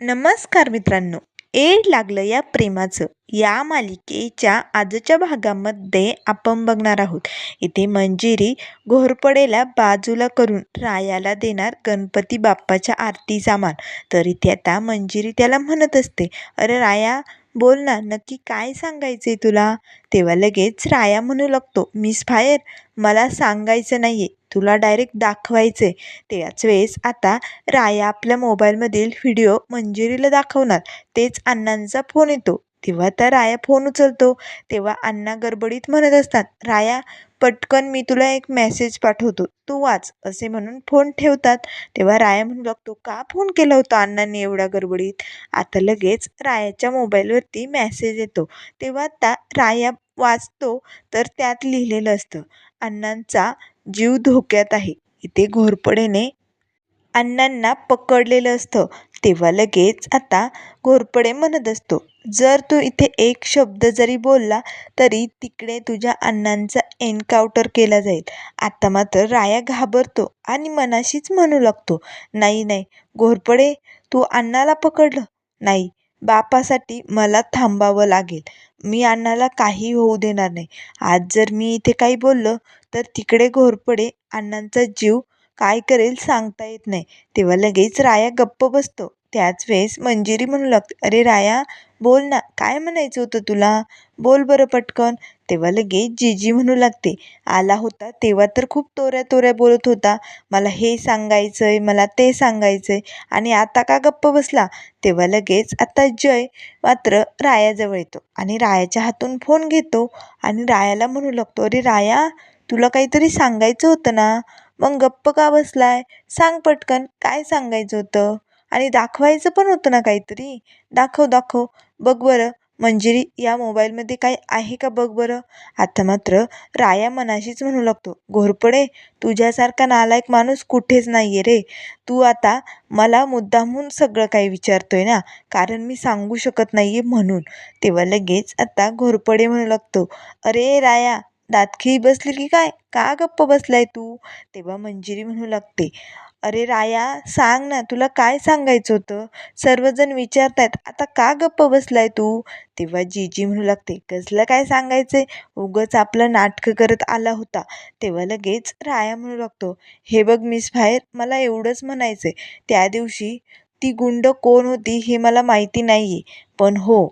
नमस्कार मित्रांनो. एड लागलं या प्रेमाचं. या मालिकेच्या आजच्या भागामध्ये आपण बघणार आहोत. इथे मंजिरी घोरपडेला बाजूला करून रायाला देणार गणपती बाप्पाच्या आरती सामान. तर इथे आता मंजिरी त्याला म्हणत असते अरे राया बोल ना नक्की काय सांगायचं आहे तुला? तेव्हा लगेच राया म्हणू लागतो मिस फायर मला सांगायचं नाही आहे तुला डायरेक्ट दाखवायचं आहे त्याच वेळेस आता राया आपल्या मोबाईलमधील व्हिडिओ मंजिरीला दाखवणार. तेच अण्णांचा फोन येतो. तेव्हा त्या राया फोन उचलतो. तेव्हा अण्णा गडबडीत म्हणत असतात राया पटकन मी तुला एक मेसेज पाठवतो. तू वाच असे म्हणून फोन ठेवतात. तेव्हा राया म्हणू लागतो का फोन केला होता अण्णांनी एवढ्या गडबडीत? आता लगेच रायाच्या मोबाईलवरती मेसेज येतो. तेव्हा आता राया वाचतो तर त्यात लिहिलेलं असतं अण्णांचा जीव धोक्यात आहे. इथे घोरपडेने अण्णांना पकडलेलं असतं. तेव्हा लगेच आता घोरपडे म्हणत असतो. जर तू इथे एक शब्द जरी बोलला तरी तिकडे तुझ्या अण्णांचा एन्काउंटर केला जाईल. आता मात्र राया घाबरतो आणि मनाशीच म्हणू लागतो. नाही नाही घोरपडे तू अण्णाला पकडलं. नाही बापासाठी मला थांबावं लागेल. मी अण्णाला काही होऊ देणार नाही. आज जर मी इथे काही बोललं तर तिकडे घोरपडे अण्णांचा जीव काय करेल सांगता येत नाही. तेव्हा लगेच राया गप्प बसतो. त्याच वेळेस मंजिरी म्हणू लागते अरे राया बोल ना काय म्हणायचं होतं तुला? बोल बरं पटकन. तेव्हा लगेच जीजी म्हणू लागते. आला होता तेव्हा तर खूप तोऱ्या तोऱ्या बोलत होता. मला हे सांगायचं आहे मला ते सांगायचं आहे आणि आता का गप्प बसला? तेव्हा लगेच आता जय मात्र रायाजवळ येतो आणि रायाच्या हातून फोन घेतो आणि रायाला म्हणू लागतो अरे राया तुला काहीतरी सांगायचं होतं ना? मग गप्प का बसलाय? सांग पटकन काय सांगायचं होतं? आणि दाखवायचं पण होतं ना काहीतरी? दाखव दाखव. बघ बरं मंजिरी या मोबाईलमध्ये काही आहे का बघ बरं? आता मात्र राया मनाशीच म्हणू लागतो घोरपडे तुझ्यासारखा नालायक माणूस कुठेच नाही आहे रे. तू आता मला मुद्दामहून सगळं काही विचारतोय ना कारण मी सांगू शकत नाही आहे म्हणून. तेव्हा लगेच आता घोरपडे म्हणू लागतो अरे राया दातखिळी बसली की काय? का गप्प बसलाय तू? तेव्हा मंजिरी म्हणू लागते अरे राया सांग ना तुला काय सांगायचं होतं? सर्वजण विचारतायत आता का गप्प बसलाय तू? तेव्हा जीजी म्हणू लागते कसलं काय सांगायचंय? उगच आपलं नाटकं करत आला होता. तेव्हा लगेच राया म्हणू लागतो हे बघ मिस बाहेर मला एवढंच म्हणायचंय. त्या दिवशी ती गुंड कोण होती हे मला माहिती नाही आहे पण हो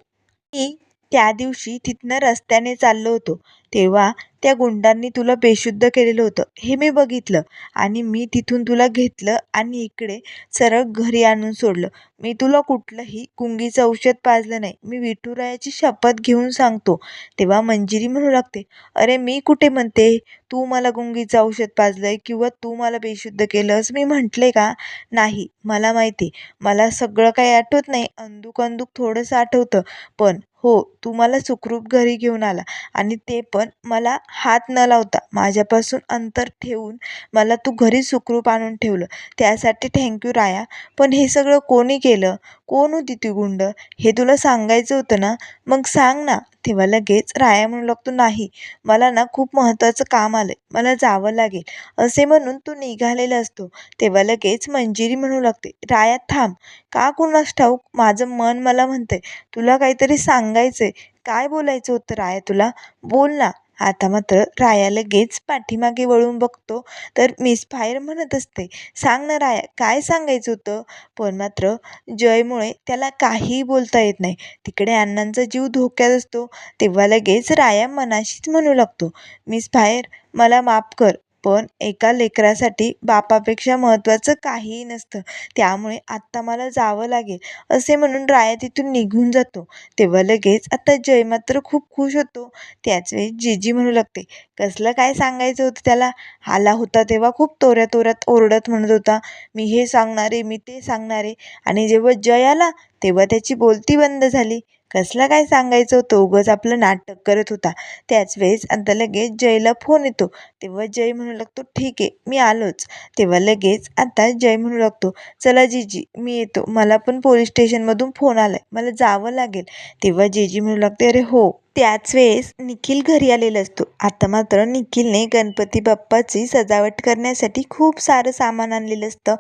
मी त्या दिवशी तिथनं रस्त्याने चाललो होतो. तेव्हा त्या गुंडांनी तुला बेशुद्ध केलेलं होतं. हे मी बघितलं आणि मी तिथून तुला घेतलं आणि इकडे सरळ घरी आणून सोडलं. मी तुला कुठलंही गुंगीचं औषध पाजलं नाही. मी विठुरायाची शपथ घेऊन सांगतो. तेव्हा मंजिरी म्हणू लागते अरे मी कुठे म्हणते? तू मला गुंगीचं औषध पाजलं आहे किंवा तू मला बेशुद्ध केलंस? मी म्हटले का? नाही मला माहिती. मला सगळं काही आठवत नाही. अंदूक अंदूक थोडंसं आठवतं. पण हो तू मला सुखरूप घरी घेऊन आला आणि ते पण मला हात न लावता माझ्यापासून अंतर ठेवून मला तू घरी सुखरूप आणून ठेवलं. त्यासाठी थँक्यू राया. पण हे सगळं कोणी केलं? कोण होती ती गुंड? हे तुला सांगायचं होतं ना? मग सांग ना. तेव्हा लगेच. राया म्हणू लागतो नाही मला ना खूप महत्त्वाचं काम आलं मला जावं लागेल. असे म्हणून तू निघालेला असतो. तेव्हा लगेच मंजिरी म्हणू लागते राया थांब. का कुणास ठाऊक? माझं मन मला म्हणतंय. तुला काहीतरी सांगायचंय. काय बोलायचं होतं राया तुला? बोल ना. आता मात्र राया लगेच पाठीमागे वळून बघतो. तर मिस फायर म्हणत असते सांग ना राया काय सांगायचं होतं? पण मात्र जयमुळे त्याला काहीही बोलता येत नाही. तिकडे अण्णांचा जीव धोक्यात असतो. तेव्हा लगेच राया मनाशीच म्हणू लागतो मिस फायर मला माफ कर पण एका लेकरासाठी बापापेक्षा महत्त्वाचं काहीही नसतं. त्यामुळे आत्ता मला जावं लागेल असे म्हणून राया तिथून निघून जातो. तेव्हा लगेच आता जय मात्र खूप खुश होतो. त्याच वेळी जीजी म्हणू लागते कसलं काय सांगायचं होतं त्याला? आला होता तेव्हा खूप तोऱ्या तोऱ्यात ओरडत म्हणत होता मी हे सांगणारे मी ते सांगणारे. आणि जेव्हा जय आला तेव्हा त्याची बोलती बंद झाली. कसलं काय सांगायचं होतं? उगंच आपलं नाटक करत होता. त्याच वेळेस आता लगेच जयला फोन येतो. तेव्हा जय म्हणू लागतो ठीक आहे मी आलोच. तेव्हा लगेच आता जय म्हणू लागतो चला जीजी मी येतो. मला पण पोलीस स्टेशनमधून फोन आला आहे मला जावं लागेल. तेव्हा जीजी म्हणू लागते अरे हो. त्याच वेळेस निखिल घरी आलेला असतो. आता मात्र निखिलने गणपती बाप्पाची सजावट करण्यासाठी खूप सारं सामान आणलेलं असतं.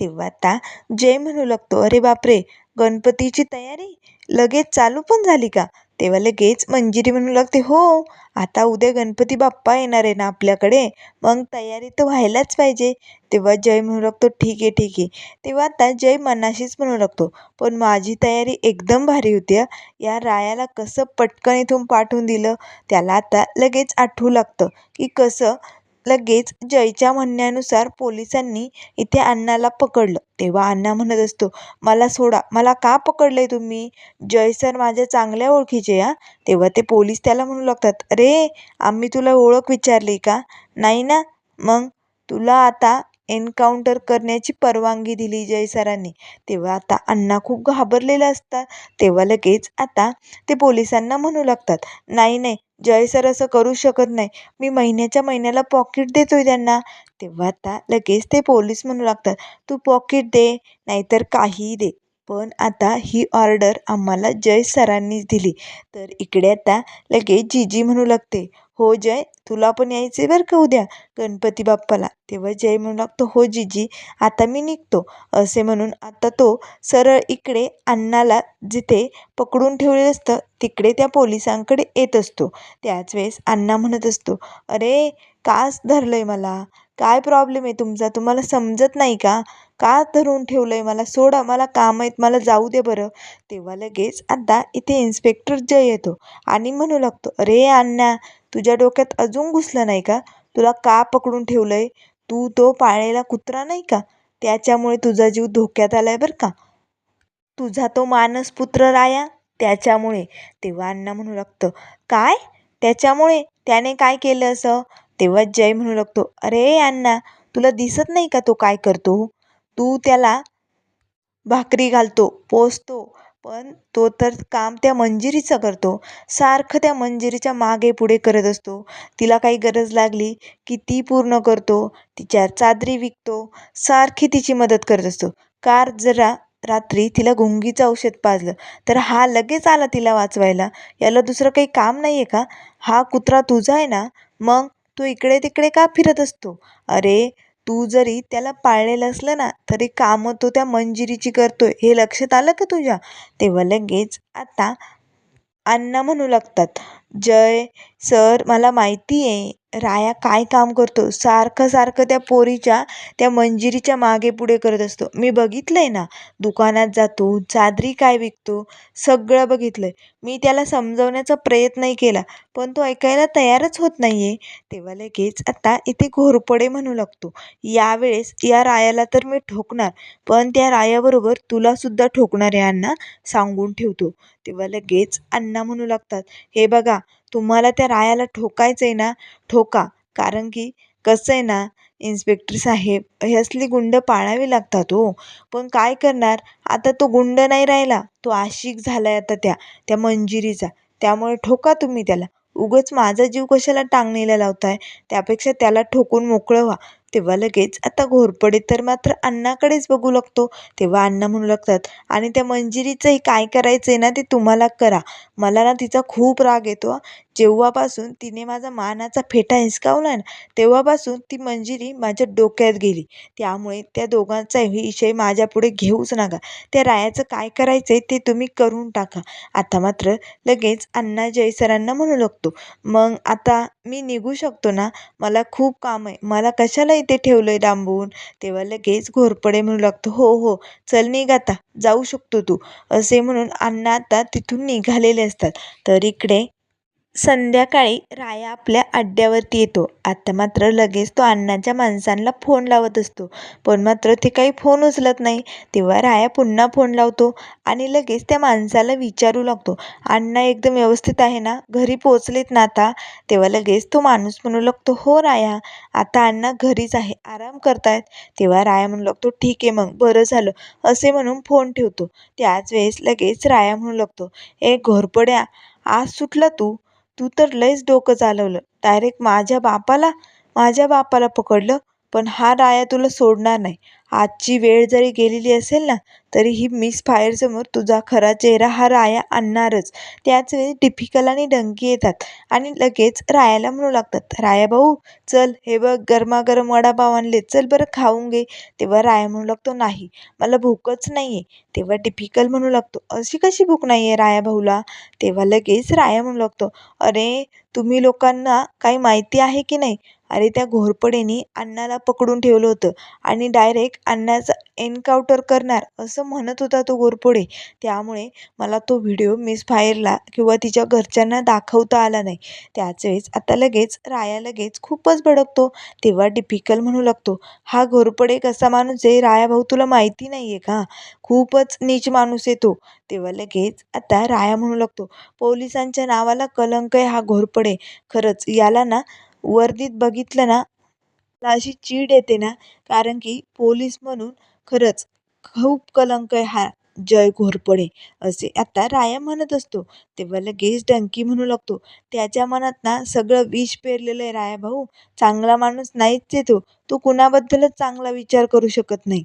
तेव्हा आता जय म्हणू लागतो अरे बापरे गणपतीची तयारी? लगेच चालू पण झाली का? तेव्हा लगेच मंजिरी म्हणू लागते हो आता उद्या गणपती बाप्पा येणार आहे ना आपल्याकडे मग तयारी तर व्हायलाच पाहिजे. तेव्हा जय म्हणू लागतो ठीक आहे ठीक आहे. तेव्हा आता जय मनाशीच म्हणू लागतो पण माझी तयारी एकदम भारी होती हं. या रायाला कसं पटकन इथून पाठवून दिलं त्याला आता लगेच आठवू लागतं की कसं लगेच जयच्या म्हणण्यानुसार पोलिसांनी इथे अण्णाला पकडलं. तेव्हा अण्णा म्हणत असतो मला सोडा मला का पकडलं आहे तुम्ही? जय सर माझ्या चांगल्या ओळखीचे या तेव्हा ते पोलीस त्याला म्हणू लागतात अरे आम्ही तुला ओळख विचारली का? नाही ना? मग? तुला आता एन्काउंटर करण्याची परवानगी दिली जय सरांनी. तेव्हा आता अण्णा खूप घाबरलेला असतात. तेव्हा लगेच आता ते पोलिसांना म्हणू लागतात नाही नाही जय सर असं करू शकत नाही. मी महिन्याच्या महिन्याला पॉकेट देतो आहे त्यांना. तेव्हा आता लगेच ते पोलीस म्हणू लागतात तू पॉकेट दे नाहीतर काहीही दे. पण आता ही ऑर्डर आम्हाला जय सरांनीच दिली. तर इकडे आता लगेच जीजी म्हणू लागते हो जय तुला पण यायचं आहे बरं का उद्या गणपती बाप्पाला. तेव्हा जय म्हणू लागतो हो जीजी आता मी निघतो. असे म्हणून आता तो सरळ इकडे अण्णाला जिथे पकडून ठेवलेलं असतं तिकडे त्या पोलिसांकडे येत असतो. त्याच वेळेस अण्णा म्हणत असतो अरे काच धरलं आहे मला? काय प्रॉब्लेम आहे तुमचा? तुम्हाला समजत नाही का? का धरून ठेवलं आहे मला? सोडा मला काम आहेत मला जाऊ दे बरं. तेव्हा लगेच आता इथे इन्स्पेक्टर जय येतो आणि म्हणू लागतो अरे अण्णा तुझ्या डोक्यात अजून घुसलं नाही का? तुला का पकडून ठेवलं आहे तू तो पाळलेला कुत्रा नाही का? त्याच्यामुळे तुझा जीव धोक्यात आला आहे बरं का? तुझा तो मानसपुत्र राया? त्याच्यामुळे. तेव्हा अण्णा म्हणू लागतं काय? त्याच्यामुळे? त्याने काय केलं असं? तेव्हा जय म्हणू लागतो अरे अण्णा तुला दिसत नाही का तो काय करतो? तू त्याला भाकरी घालतो पोसतो पण तो तर काम त्या मंजिरीचं करतो. सारखं त्या मंजिरीच्या मागे पुढे करत असतो. तिला काही गरज लागली की ती पूर्ण करतो तिच्या चादरी विकतो सारखी तिची मदत करत असतो. कार जरा रात्री तिला गुंगीचं औषध पाजलं तर हा लगेच आला तिला वाचवायला. याला दुसरं काही काम नाही आहे का? हा कुत्रा तुझा आहे ना? मग तो इकडे तिकडे का फिरत असतो? अरे तू जरी त्याला पाळलेलं असलं ना तरी कामं तो त्या मंजिरीची करतोय हे लक्षात आलं का तुझ्या? तेव्हा लगेच आता अण्णा म्हणू लागतात जय सर मला माहिती आहे राया काय काम करतो? सारखं सारखं त्या पोरीच्या त्या मंजिरीच्या मागे पुढे करत असतो. मी बघितलं आहे ना दुकानात जातो चादरी काय विकतो सगळं बघितलं आहे मी त्याला समजवण्याचा प्रयत्नही केला पण तो ऐकायला तयारच होत नाही आहे तेव्हा लगेच आता इथे घोरपडे म्हणू लागतो. यावेळेस या रायाला तर मी ठोकणार पण त्या रायाबरोबर तुलासुद्धा ठोकणार आहे अण्णा सांगून ठेवतो. तेव्हा लगेच अण्णा म्हणू लागतात हे बघा तुम्हाला त्या रायाला ठोकायचं आहे ना ठोका. कारण की कसं आहे ना इन्स्पेक्टर साहेब हे असली गुंड पाळावी लागतात हो. पण काय करणार? आता तो गुंड नाही राहिला. तो आशिक झाला आहे आता त्या त्या मंजिरीचा. त्यामुळे ठोका तुम्ही त्याला. उगाच माझा जीव कशाला टांगणीला लावताय? त्यापेक्षा त्याला ठोकून मोकळं व्हा. तेव्हा लगेच आता घोरपडे तर मात्र अण्णाकडेच बघू लागतो. तेव्हा अण्णा म्हणू लागतात आणि त्या मंजिरीचंही काय करायचं आहे ना ते तुम्हाला करा. मला ना तिचा खूप राग येतो जेव्हापासून तिने माझा मानाचा फेटा हिसकावला ना तेव्हापासून ती मंजिरी माझ्या डोक्यात गेली. त्यामुळे त्या दोघांचा विषय माझ्यापुढे घेऊच नका. त्या रायाचं काय करायचं आहे ते तुम्ही करून टाका. आता मात्र लगेच अण्णा जय सरांना म्हणू लागतो मग आता मी निघू शकतो ना? मला खूप काम आहे. मला कशाला इथे ठेवलं आहे डांबून? तेव्हा लगेच घोरपडे म्हणू लागतो हो हो चल निघ आता जाऊ शकतो तू. असे म्हणून अण्णा आता तिथून निघालेले असतात. तर इकडे संध्याकाळी राया आपल्या अड्ड्यावरती येतो. आता मात्र लगेच तो अण्णाच्या माणसांना फोन लावत असतो. पण मात्र ते काही फोन उचलत नाही. तेव्हा राया पुन्हा फोन लावतो आणि लगेच त्या माणसाला विचारू लागतो. अण्णा एकदम व्यवस्थित आहे ना? घरी पोचलेत ना आता? तेव्हा लगेच तो माणूस म्हणू लागतो हो राया आता अण्णा घरीच आहे. आराम करतायत. तेव्हा राया म्हणू लागतो ठीक आहे मग बरं झालं. असे म्हणून फोन ठेवतो. त्याच वेळेस लगेच राया म्हणू लागतो ए घोरपड्या आज सुटला तू? तू तर लयच डोकं चालवलं. डायरेक्ट माझ्या बापाला माझ्या बापाला पकडलं. पण हा राया तुला सोडणार नाही. आजची वेळ जरी गेलेली असेल ना तरीही मिस फायरसमोर तुझा खरा चेहरा हा राया आणणारच. त्याच वेळी डिफिकल आणि डंकी येतात आणि लगेच रायाला म्हणू लागतात राया भाऊ चल हे बघ गरमागरम वडापाव आणले चल बरं खाऊन घे. तेव्हा राया म्हणू लागतो नाही मला भूकच नाही आहे तेव्हा डिफिकल म्हणू लागतो अशी कशी भूक नाही आहे राया भाऊला? तेव्हा लगेच राया म्हणू लागतो अरे तुम्ही लोकांना काही माहिती आहे की नाही? अरे त्या घोरपडेनी अण्णाला पकडून ठेवलं होतं. आणि डायरेक्ट अण्णाचा एन्काउंटर करणार असं म्हणत होता तो घोरपडे. त्यामुळे मला तो व्हिडिओ मिस फायरला किंवा तिच्या घरच्यांना दाखवता आला नाही. त्याच वेळेस आता लगेच राया लगेच खूपच भडकतो. तेव्हा डिफिकल म्हणू लागतो. हा घोरपडे कसा माणूस आहे? राया भाऊ तुला माहिती नाही आहे का? खूपच नीच माणूस आहे तो. तेव्हा लगेच आता राया म्हणू लागतो पोलिसांच्या नावाला कलंक आहे हा घोरपडे. खरंच याला ना वर्दीत बघितलं ना मला अशी चीड येते ना कारण की पोलीस म्हणून खरंच खूप कलंक आहे हा जय घोरपडे असे. आता राया म्हणत असतो तेव्हा लगेच डंकी म्हणू लागतो. त्याच्या मनात ना सगळं विष पेरलेलं आहे राया भाऊ. चांगला माणूस नाहीच आहे तो. तो कुणाबद्दलच चांगला विचार करू शकत नाही.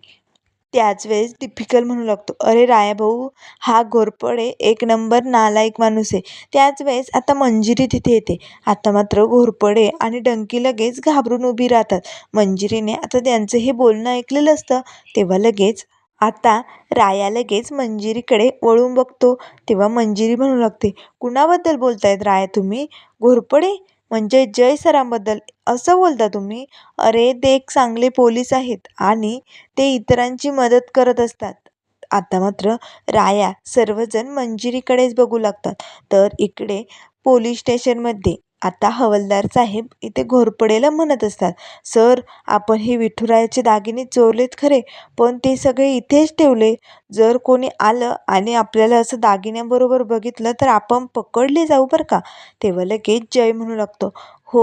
त्याच वेळेस डिफिकल म्हणू लागतो. अरे राया भाऊ हा घोरपडे एक नंबर नालायक माणूस आहे. त्याच वेळेस आता मंजिरी तिथे येते. आता मात्र घोरपडे आणि डंकी लगेच घाबरून उभी राहतात. मंजिरीने आता त्यांचं हे बोलणं ऐकलेलं असतं. तेव्हा लगेच आता राया लगेच मंजिरीकडे वळून बघतो. तेव्हा मंजिरी म्हणू लागते कुणाबद्दल बोलतायत राया तुम्ही? घोरपडे? म्हणजे जय सरांबद्दल असं बोलता तुम्ही? अरे ते एक चांगले पोलीस आहेत आणि ते इतरांची मदत करत असतात. आता मात्र राया सर्वजण मंजिरीकडेच बघू लागतात. तर इकडे पोलीस स्टेशनमध्ये आता हवालदार साहेब इथे घोरपडेला म्हणत असतात. सर आपण हे विठुरायाचे दागिने चोरलेत खरे पण ते सगळे इथेच ठेवले. जर कोणी आलं आणि आपल्याला असं दागिन्यांबरोबर बघितलं तर आपण पकडले जाऊ बरं का? तेव्हा लगेच जय म्हणू लागतो. हो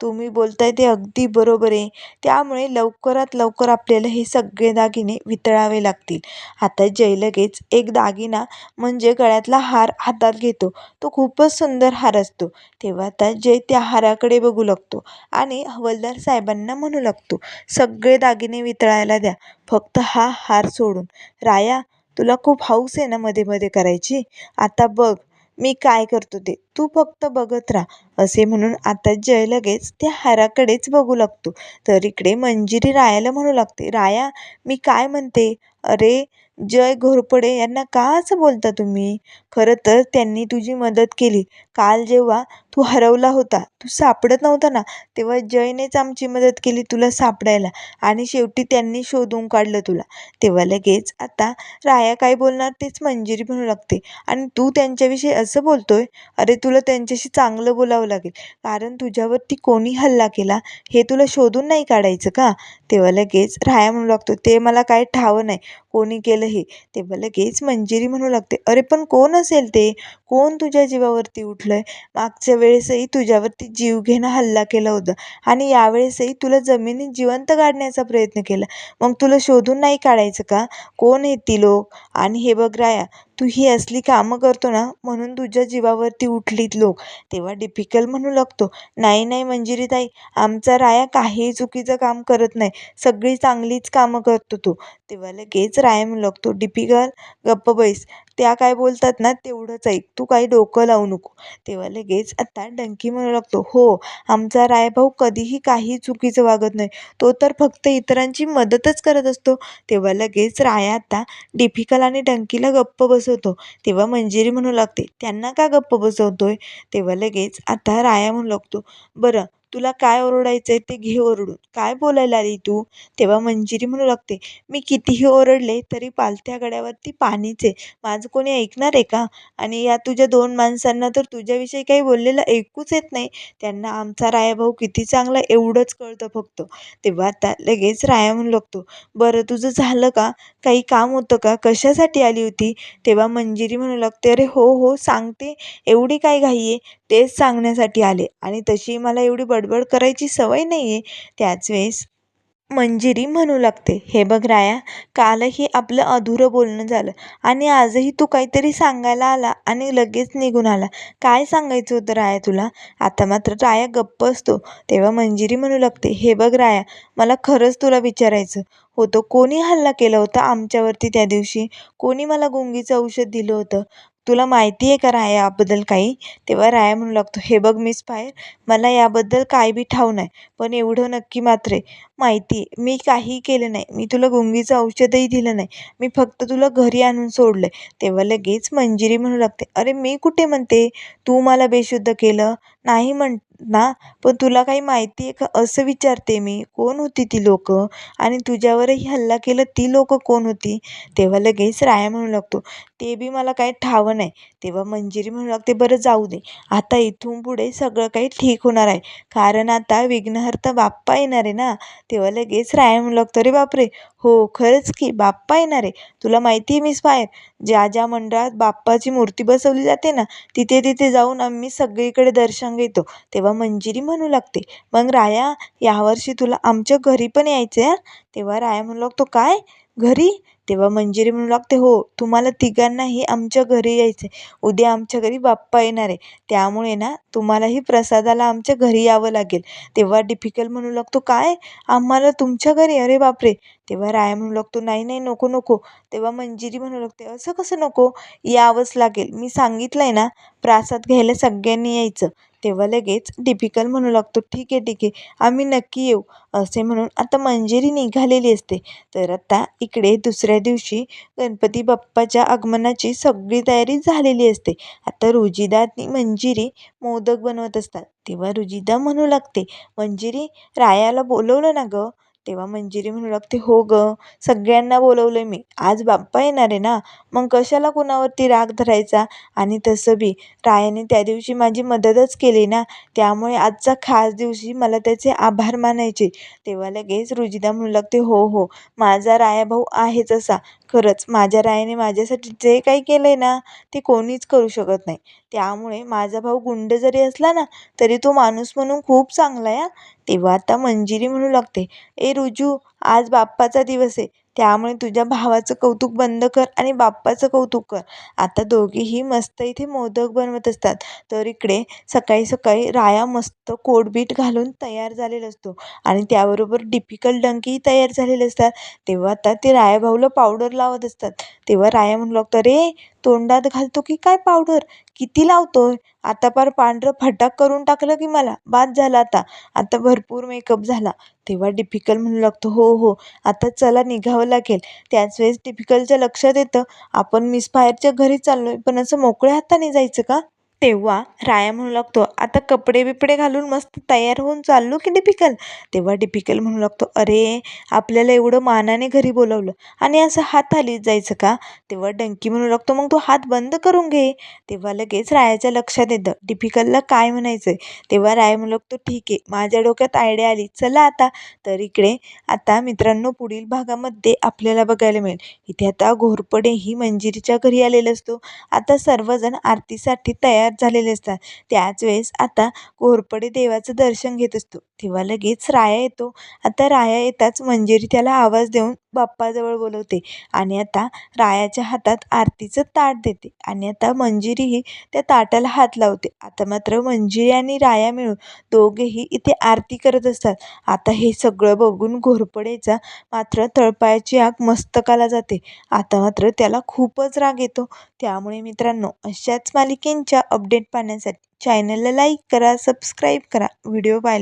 तुम्ही बोलताय ते अगदी बरोबर आहे. त्यामुळे लवकरात लवकर आपल्याला हे सगळे दागिने वितळावे लागतील. आता जय लगेच एक दागिना म्हणजे गळ्यातला हार हातात घेतो. तो खूपच सुंदर हार असतो. तेव्हा आता जय त्या हाराकडे बघू लागतो आणि हवालदार साहेबांना म्हणू लागतो सगळे दागिने वितळायला द्या. फक्त हा हार सोडून. राया तुला खूप हौस आहे ना मध्ये मध्ये करायची? आता बघ मी काय करतो ते? तू फक्त बघत राहा. असे म्हणून आता जय लगेच त्या हाराकडेच बघू लागतो. तर इकडे मंजिरी रायाला म्हणू लागते राया मी काय म्हणते? अरे जय घोरपडे यांना का असं बोलता तुम्ही? खरं तर त्यांनी तुझी मदत केली. काल जेव्हा तू हरवला होता. तू सापडत नव्हता ना. तेव्हा जयनेच आमची मदत केली तुला सापडायला आणि शेवटी त्यांनी शोधून काढलं तुला. तेव्हा लगेच आता राया काय बोलणार तेच मंजिरी म्हणू लागते. आणि तू त्यांच्याविषयी असं बोलतोय? अरे तुला त्यांच्याशी चांगलं बोलावं लागेल. कारण तुझ्यावरती कोणी हल्ला केला हे तुला शोधून नाही काढायचं का? तेव्हा लगेच राया म्हणू लागतो ते मला काय ठावं नाही. कोणी केलं हे? तेव्हा लगेच मंजिरी म्हणू लागते अरे पण कोण असेल ते? कोण तुझ्या जीवावरती उठलं आहे मागच्या वेळेसही तुझ्यावरती जीवघेणा हल्ला केला होता. आणि यावेळेसही तुला जमिनीत जिवंत काढण्याचा प्रयत्न केला. मग तुला शोधून नाही काढायचं का? कोण आहेत ती लोक? आणि हे बघ राया तू ही असली कामं करतो ना म्हणून तुझ्या जीवावरती उठलीत लोक. तेव्हा डिफिकल म्हणू लागतो. नाही नाही मंजिरी ताई आमचा राया काहीही चुकीचं काम करत नाही. सगळी चांगलीच कामं करतो तो. तेव्हा लगेच राया म्हणू लागतो डिफिकल गप्प बैस. त्या काय बोलतात ना तेवढंच ऐक. तू काही डोकं लावू नको. तेव्हा लगेच आता डंकी म्हणू लागतो हो आमचा रायभाऊ कधीही काही चुकीचं वागत नाही. तो तर फक्त इतरांची मदतच करत असतो. तेव्हा लगेच राया आता डिफिकल आणि डंकीला गप्प बसवतो. तेव्हा मंजिरी म्हणू लागते. त्यांना का गप्प बसवतोय? तेव्हा लगेच आता राया म्हणू लागतो. बरं तुला काय ओरडायचं आहे ते घे ओरडून. काय बोलायला आली तू? तेव्हा मंजिरी म्हणू लागते मी कितीही ओरडले तरी पालथ्या गड्यावरती पाणीच आहे. माझं कोणी ऐकणार आहे का? आणि या तुझ्या दोन माणसांना तर तुझ्याविषयी काही बोललेलं ऐकूच येत नाही. त्यांना आमचा रायाभाऊ किती चांगला एवढंच कळतं फक्त. तेव्हा आता लगेच राया म्हणू लागतो बरं तुझं झालं का? काही काम होतं का? कशासाठी आली होती? तेव्हा मंजिरी म्हणू लागते अरे हो हो सांगते. एवढी काय घाई आहे? तेच सांगण्यासाठी आले. आणि तशी मला एवढी बडबड करायची सवय नाही आहे त्याच वेळेस मंजिरी म्हणू लागते. हे बघ राया कालही आपलं अधुरं बोलणं झालं. आणि आजही तू काहीतरी सांगायला आला आणि लगेच निघून आला. काय सांगायचं होतं राया तुला? आता मात्र राया गप्प असतो. तेव्हा मंजिरी म्हणू लागते हे बघ राया मला खरंच तुला विचारायचं होतं. कोणी हल्ला केला होता आमच्यावरती त्या दिवशी? कोणी मला गुंगीचं औषध दिलं होतं? तुला माहिती आहे का राया याबद्दल काही? तेव्हा राया म्हणू लागतो हे बघ मिस फायर मला याबद्दल काय बी ठाऊ नाही पण एवढं नक्की मात्र आहे. माहिती आहे मी काहीही केलं नाही मी तुला गुंगीचं औषधही दिलं नाही मी फक्त तुला घरी आणून सोडलं आहे तेव्हा लगेच मंजिरी म्हणू लागते अरे मी कुठे म्हणते? तू मला बेशुद्ध केलं? नाही म्हण ना पण तुला काही माहिती आहे का? असं विचारते मी कोण होती ती लोकं? आणि तुझ्यावरही हल्ला केलं ती लोकं कोण होती? तेव्हा लगेच राया म्हणू लागतो ते बी मला काही ठावं नाही. तेव्हा मंजिरी म्हणू लागते बरं जाऊ दे. आता इथून पुढे सगळं काही ठीक होणार आहे. कारण आता विघ्नहर्ता बाप्पा येणार आहे ना. तेव्हा लगेच राया म्हणू लागतो अरे बापरे! हो खरंच की. बाप्पा येणार. आहे तुला माहिती आहे मिस फायर ज्या ज्या मंडळात बाप्पाची मूर्ती बसवली जाते ना तिथे तिथे जाऊन आम्ही सगळीकडे दर्शन घेतो. तेव्हा मंजिरी म्हणू लागते. मग राया यावर्षी तुला आमच्या घरी पण यायचं आहे तेव्हा राया म्हणू लागतो काय? घरी? तेव्हा मंजिरी म्हणू लागते हो तुम्हाला तिघांनाही आमच्या घरी यायचं आहे उद्या आमच्या घरी बाप्पा येणार आहे. त्यामुळे ना तुम्हालाही प्रसादाला आमच्या घरी यावं लागेल. तेव्हा डिफिकल्ट म्हणू लागतो काय? आम्हाला तुमच्या घरी? अरे बापरे! तेव्हा राया म्हणू लागतो नाही नाही नको नको. तेव्हा मंजिरी म्हणू लागते असं कसं नको? यावंच लागेल. मी सांगितलं आहे ना प्रसाद घ्यायला सगळ्यांनी यायचं. तेव्हा लगेच डिपिकल म्हणू लागतो. ठीक आहे ठीक आहे. आम्ही नक्की येऊ असे म्हणून आता मंजिरी निघालेली असते. तर आता इकडे दुसऱ्या दिवशी गणपती बाप्पाच्या आगमनाची सगळी तयारी झालेली असते. आता रुजिदा आणि मंजिरी मोदक बनवत असतात. तेव्हा रुजिदा म्हणू लागते मंजिरी रायाला बोलवलं ना गं? तेव्हा मंजिरी म्हणू लागते हो गं सगळ्यांना बोलवलं मी. आज बाप्पा येणार आहे ना? मग कशाला कुणावरती राग धरायचा? आणि तसं बी रायाने त्या दिवशी माझी मदतच केली ना? त्यामुळे आजचा खास दिवशी मला त्याचे आभार मानायचे. तेव्हा लगेच रुजिदा म्हणू लागते हो हो माझा राया भाऊ आहेच असा. खरंच माझ्या रायाने माझ्यासाठी जे काही केलं आहे ना ते कोणीच करू शकत नाही. त्यामुळे माझा भाऊ गुंड जरी असला ना तरी तो माणूस म्हणून खूप चांगला आहे तेव्हा आता मंजिरी म्हणू लागते. ए रुजू आज बाप्पाचा दिवस आहे. त्यामुळे तुझ्या भावाचं कौतुक बंद कर आणि बाप्पाचं कौतुक कर. आता दोघेही मस्त इथे मोदक बनवत असतात. तर इकडे सकाळी सकाळी राया मस्त कोडबीट घालून तयार झालेला असतो. आणि त्याबरोबर डिफिकल्ट डंकीही तयार झालेले असतात. तेव्हा आता ते राया भाऊला पावडर लावत असतात. तेव्हा राया म्हणू लागतो अरे तोंडात घालतो की काय पावडर किती लावतोय? आता पार पांढरं फटाक करून टाकलं की मला बाद झाला आता. आता भरपूर मेकअप झाला. तेव्हा डिफिकल्ट म्हणू लागतो. हो हो. आता चला निघावं लागेल. त्याच वेळेस डिफिकल्टच्या लक्षात येतं. आपण मिस फायरच्या घरी चाललो आहे पण असं मोकळ्या हाताने जायचं का? तेव्हा राया म्हणू लागतो आता कपडे बिपडे घालून मस्त तयार होऊन चाललो की डिपिकल? तेव्हा डिपिकल म्हणू लागतो अरे आपल्याला एवढं मानाने घरी बोलवलं. आणि असं हात हालीत जायचं का? तेव्हा डंकी म्हणू लागतो मग तू हात बंद करून घे. तेव्हा लगेच रायाच्या लक्षात येतं डिपिकलला काय म्हणायचं आहे तेव्हा राया म्हणू लागतो ठीक आहे माझ्या डोक्यात आयडिया आली. चला आता. तर इकडे आता मित्रांनो पुढील भागामध्ये आपल्याला बघायला मिळेल. इथे आता घोरपडे ही मंजिरीच्या घरी आलेला असतो. आता सर्वजण आरतीसाठी तयार झालेले असतात. त्याच वेळेस आता घोरपडे देवाचं दर्शन घेत असतो. तेव्हा लगेच राया येतो. आता राया येताच मंजिरी त्याला आवाज देऊन बाप्पाजवळ बोलवते आणि आता रायाच्या हातात आरतीचं ताट देते आणि आता मंजिरीही त्या ताटाला हात लावते. आता मात्र मंजिरी आणि राया मिळून दोघेही इथे आरती करत असतात. आता हे सगळं बघून घोरपडेचा मात्र तळपायाची आग मस्तकाला जाते. आता मात्र त्याला खूपच राग येतो. त्यामुळे मित्रांनो अशाच मालिकेंच्या अपडेट पाहण्यासाठी चॅनलला लाईक करा सबस्क्राईब करा. व्हिडिओ पाहिल्या